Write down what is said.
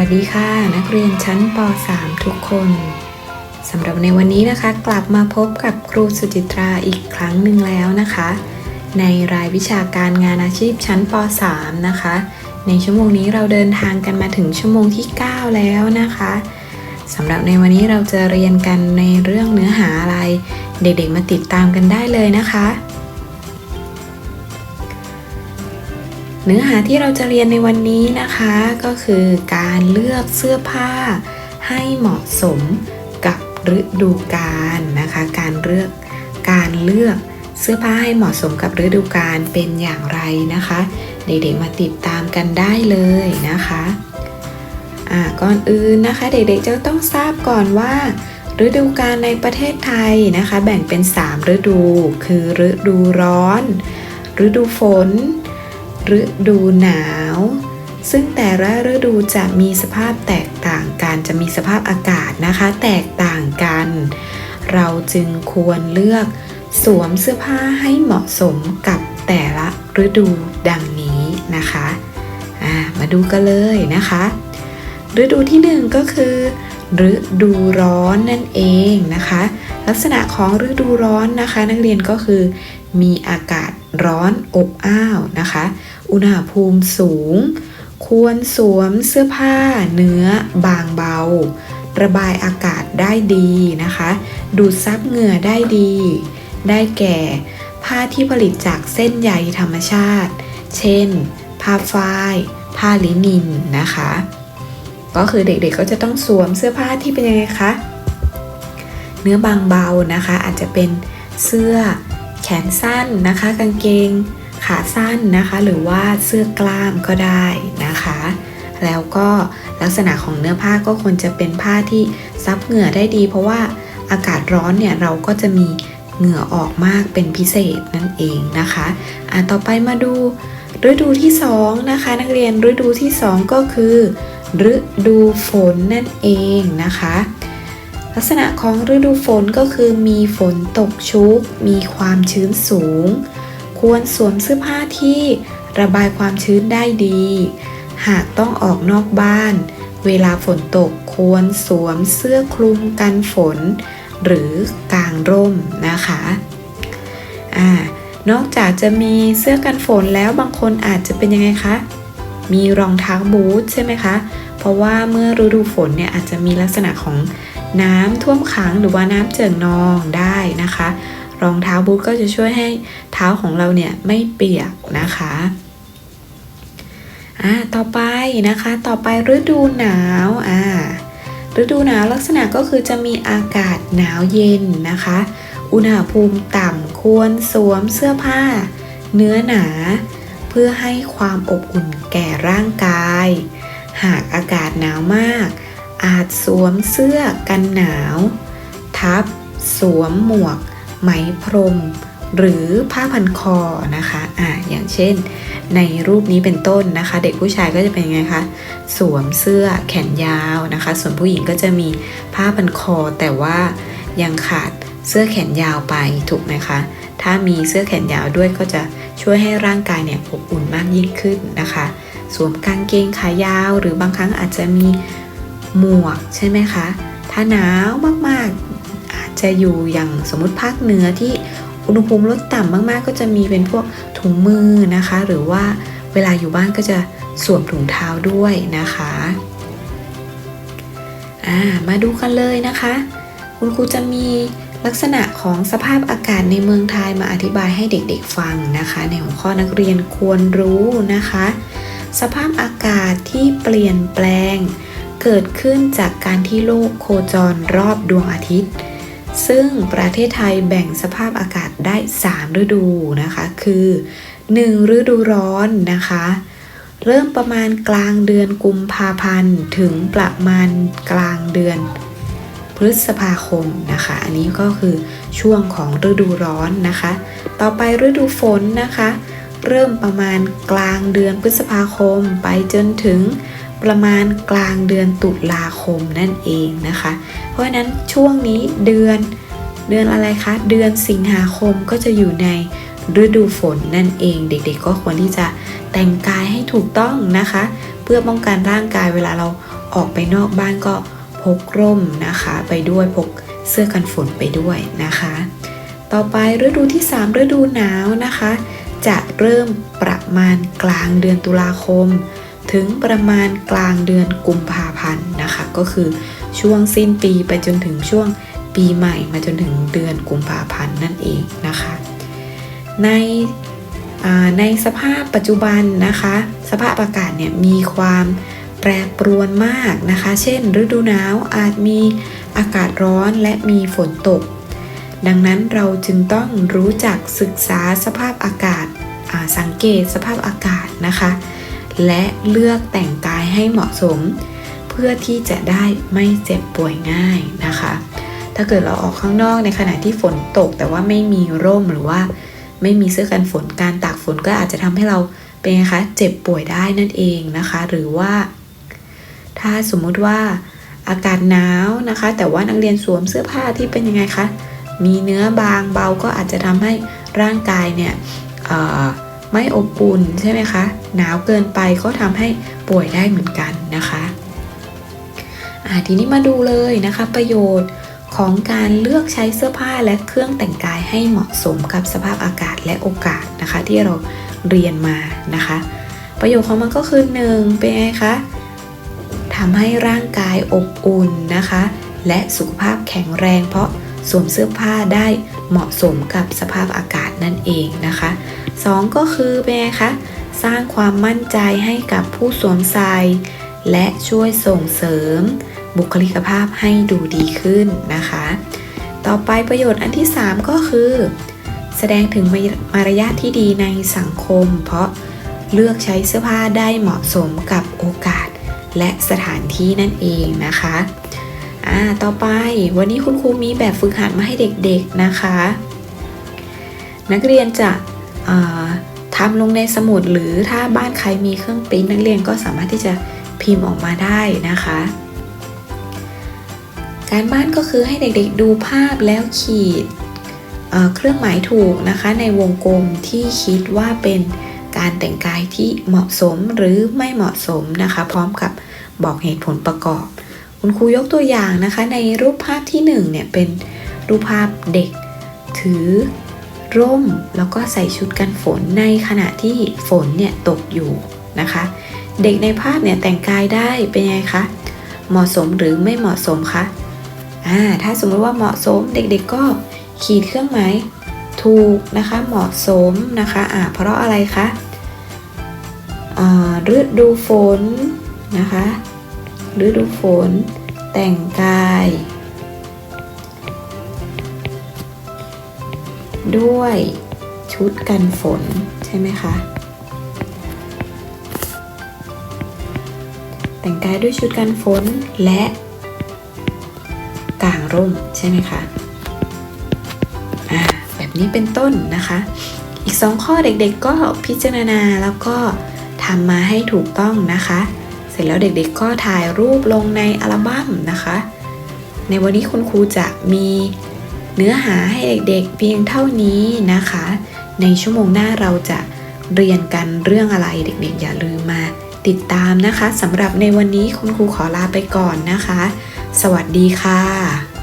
วัสดีค่ะ นักเรียนชั้นป .3 ทุกคนสำหรับในวันนี้นะคะ กลับมาพบกับครูสุจิตราอีกครั้งหนึ่งแล้วนะคะ ในรายวิชาการงานอาชีพชั้นป .3 นะคะ ในชั่วโมงนี้เราเดินทางกันมาถึงชั่วโมงที่ 9 แล้วนะคะสำหรับในวันนี้เราจะเรียนกันในเรื่องเนื้อหาอะไร เด็กๆมาติดตามกันได้เลยนะคะ เนื้อหาที่เราจะเรียนในวันนี้นะคะก็คือการเลือกเสื้อผ้าให้เหมาะสมกับฤดูกาลนะคะ การเลือกการเลือกเสื้อผ้าให้เหมาะสมกับฤดูกาลเป็นอย่างไรนะคะ เด็กๆมาติดตามกันได้เลยนะคะอ่าก่อนอื่นนะคะ เด็กๆจะต้องทราบก่อนว่า ฤดูกาลในประเทศไทยนะคะ แบ่งเป็น 3 ฤดู คือฤดูร้อน ฤดูฝน ฤดูหนาว ซึ่งแต่ละฤดูจะมีสภาพแตกต่างกัน จะมีสภาพอากาศนะคะ แตกต่างกัน เราจึงควรเลือกสวมเสื้อผ้าให้เหมาะสมกับแต่ละฤดูดังนี้นะคะมาดูกันเลยนะคะ ฤดูที่หนึ่งก็คือฤดูร้อนนั่นเองนะคะ ลักษณะของฤดูร้อนนะคะ นักเรียนก็คือ มีอากาศร้อนอบอ้าวนะคะ อุณหภูมิสูง ควรสวมเสื้อผ้าเนื้อบางเบา ระบายอากาศได้ดีนะคะ ดูดซับเหงื่อได้ดี ได้แก่ ผ้าที่ผลิตจากเส้นใยธรรมชาติ เช่น ผ้าฝ้าย ผ้าลินินนะคะ ก็คือเด็กๆก็จะต้องสวมเสื้อผ้าที่เป็นยังไงคะเนื้อบางเบานะคะ อาจจะเป็นเสื้อแขนสั้นนะคะ กางเกง ขาสั้นนะคะ หรือว่าเสื้อกล้ามก็ได้นะคะ แล้วก็ลักษณะของเนื้อผ้าก็ควรจะเป็นผ้าที่ซับเหงื่อได้ดี เพราะว่าอากาศร้อนเนี่ยเราก็จะมีเหงื่อออกมากเป็นพิเศษนั่นเองนะคะอะต่อไปมาดูฤดูที่สองนะคะ นักเรียนฤดูที่สองก็คือ ฤดูฝนนั่นเองนะคะ ลักษณะของฤดูฝนก็คือมีฝนตกชุก มีความชื้นสูง ควรสวมเสื้อผ้าที่ระบายความชื้นได้ดี หากต้องออกนอกบ้าน เวลาฝนตกควรสวมเสื้อคลุมกันฝน หรือกางร่มนะคะอ่านอกจากจะมีเสื้อกันฝนแล้วบางคนอาจจะเป็นยังไงคะ มีรองเท้าบูทใช่ไหมคะ เพราะว่าเมื่อฤดูฝนเนี่ยอาจจะมีลักษณะของน้ำท่วมขังหรือว่าน้ำเจิ่งนองได้นะคะ รองเท้าบูทก็จะช่วยให้เท้าของเราเนี่ยไม่เปียกนะคะอ่าต่อไปนะคะต่อไปฤดูหนาวอ่าฤดูหนาวลักษณะก็คือจะมีอากาศหนาวเย็นนะคะ อุณหภูมิต่ำควรสวมเสื้อผ้า เนื้อหนา เพื่อให้ความอบอุ่นแก่ร่างกาย หากอากาศหนาวมาก อาจสวมเสื้อกันหนาว ทับ สวมหมวก ไหมพรม หรือผ้าพันคอนะคะอ่าอย่างเช่น ในรูปนี้เป็นต้นนะคะ เด็กผู้ชายก็จะเป็นไงคะสวมเสื้อแขนยาวนะคะ ส่วนผู้หญิงก็จะมีผ้าพันคอ แต่ว่ายังขาดเสื้อแขนยาวไปถูกไหมคะ ถ้ามีเสื้อแขนยาวด้วยก็จะช่วยให้ร่างกายเนี่ยอบอุ่นมากยิ่งขึ้นนะคะ สวมกางเกงขายาว หรือบางครั้งอาจจะมีหมวกใช่ไหมคะ ถ้าหนาวมากๆ จะอยู่อย่างสมมติภาคเหนือที่อุณหภูมิลดต่ำมากๆ ก็จะมีเป็นพวกถุงมือนะคะ หรือว่าเวลาอยู่บ้านก็จะสวมถุงเท้าด้วยนะคะามาดูกันเลยนะคะ คุณครูจะมีลักษณะของสภาพอากาศในเมืองไทยมาอธิบายให้เด็กๆฟังนะคะ ในหัวข้อนักเรียนควรรู้นะคะ สภาพอากาศที่เปลี่ยนแปลง เกิดขึ้นจากการที่โลกโคจรรอบดวงอาทิตย์ ซึ่งประเทศไทยแบ่งสภาพอากาศได้ 3 ฤดูนะคะ คือ 1. ฤดูร้อนนะคะ เริ่มประมาณกลางเดือนกุมภาพันธ์ ถึงประมาณกลางเดือนพฤษภาคมนะคะ อันนี้ก็คือช่วงของฤดูร้อนนะคะ ต่อไปฤดูฝนนะคะ เริ่มประมาณกลางเดือนพฤษภาคมไปจนถึง ประมาณกลางเดือนตุลาคมนั่นเองนะคะ เพราะฉะนั้นช่วงนี้เดือนเดือนอะไรคะ เดือนสิงหาคมก็จะอยู่ในฤดูฝนนั่นเอง เด็กๆ ก็ควรที่จะแต่งกายให้ถูกต้องนะคะ เพื่อป้องกันร่างกายเวลาเราออกไปนอกบ้านก็พกร่มนะคะ ไปด้วยพกเสื้อกันฝนไปด้วยนะคะ ต่อไปฤดูที่ 3 ฤดูหนาวนะคะ จะเริ่มประมาณกลางเดือนตุลาคม ถึงประมาณกลางเดือนกุมภาพันธ์นะคะ ก็คือช่วงสิ้นปีไปจนถึงช่วงปีใหม่มาจนถึงเดือนกุมภาพันธ์นั่นเองนะคะ ในในสภาพปัจจุบันนะคะ สภาพอากาศเนี่ยมีความแปรปรวนมากนะคะ เช่น ฤดูหนาวอาจมีอากาศร้อนและมีฝนตก ดังนั้นเราจึงต้องรู้จักศึกษาสภาพอากาศาสังเกตสภาพอากาศนะคะ และเลือกแต่งกายให้เหมาะสม เพื่อที่จะได้ไม่เจ็บป่วยง่ายนะคะ ถ้าเกิดเราออกข้างนอกในขณะที่ฝนตก แต่ว่าไม่มีร่มหรือว่า ไม่มีเสื้อกันฝนการตากฝนก็อาจจะทำให้เราเป็นไงคะเจ็บป่วยได้นั่นเองนะคะ หรือว่า ถ้าสมมุติว่าอากาศหนาวนะคะ แต่ว่านักเรียนสวมเสื้อผ้าที่เป็นยังไงคะมีเนื้อบางเบาก็อาจจะทำให้ร่างกายเนี่ยอ ไม่อบอุ่นใช่ไหมคะ หนาวเกินไปก็ทำให้ป่วยได้เหมือนกันนะคะทีนี้มาดูเลยนะคะประโยชน์ของการเลือกใช้เสื้อผ้าและเครื่องแต่งกายให้เหมาะสมกับสภาพอากาศและโอกาสนะคะ ที่เราเรียนมานะคะ ประโยชน์ของมันก็คือหนึ่งเป็นไงคะทำให้ร่างกายอบอุ่นนะคะ และสุขภาพแข็งแรงเพราะ สวมเสื้อผ้าได้เหมาะสมกับสภาพอากาศนั่นเองนะคะสองก็คือเป็นไงคะสร้างความมั่นใจให้กับผู้สวมใส่และช่วยส่งเสริม บุคลิกภาพให้ดูดีขึ้นนะคะ ต่อไปประโยชน์อันที่ 3 ก็คือ แสดงถึงมารยาทที่ดีในสังคม เพราะเลือกใช้เสื้อผ้าได้เหมาะสมกับโอกาสและสถานที่นั่นเองนะคะ อ่าต่อไปวันนี้คุณครูมีแบบฝึกหัดมาให้เด็กๆนะคะ นักเรียนจะทำลงในสมุดหรือถ้าบ้านใครมีเครื่องปริ้นนักเรียนก็สามารถที่จะพิมพ์ออกมาได้นะคะ การบ้านก็คือให้เด็กๆดูภาพแล้วขีดเครื่องหมายถูกนะคะในวงกลมที่คิดว่าเป็นการแต่งกายที่เหมาะสมหรือไม่เหมาะสมนะคะ พร้อมกับบอกเหตุผลประกอบ คุณครูยกตัวอย่างนะคะ ในรูปภาพที่1เนี่ยเป็นรูปภาพเด็ก ถือ ร่มแล้วก็ใส่ชุดกันฝนในขณะที่ฝนเนี่ยตกอยู่นะคะ เด็กในภาพเนี่ยแต่งกายได้เป็นไงคะเหมาะสมหรือไม่เหมาะสมคะอ่าถ้าสมมติว่าเหมาะสมเด็กๆก็ขีดเครื่องหมายถูกนะคะเหมาะสมนะคะอ่าเพราะอะไรคะฤดูฝนนะคะ ฤดูฝน แต่งกาย ด้วยชุดกันฝนใช่ไหมคะ แต่งกายด้วยชุดกันฝนและกางร่มใช่ไหมคะอ่าแบบนี้เป็นต้นนะคะ อีกสองข้อเด็กๆก็พิจารณาแล้วก็ทำมาให้ถูกต้องนะคะ เสร็จแล้วเด็กๆก็ถ่ายรูปลงในอัลบั้มนะคะ ในวันนี้คุณครูจะมีเนื้อหาให้เด็กๆเพียงเท่านี้นะคะ ในชั่วโมงหน้าเราจะเรียนกันเรื่องอะไรเด็กๆ อย่าลืมมาติดตามนะคะสำหรับในวันนี้คุณครูขอลาไปก่อนนะคะ สวัสดีค่ะ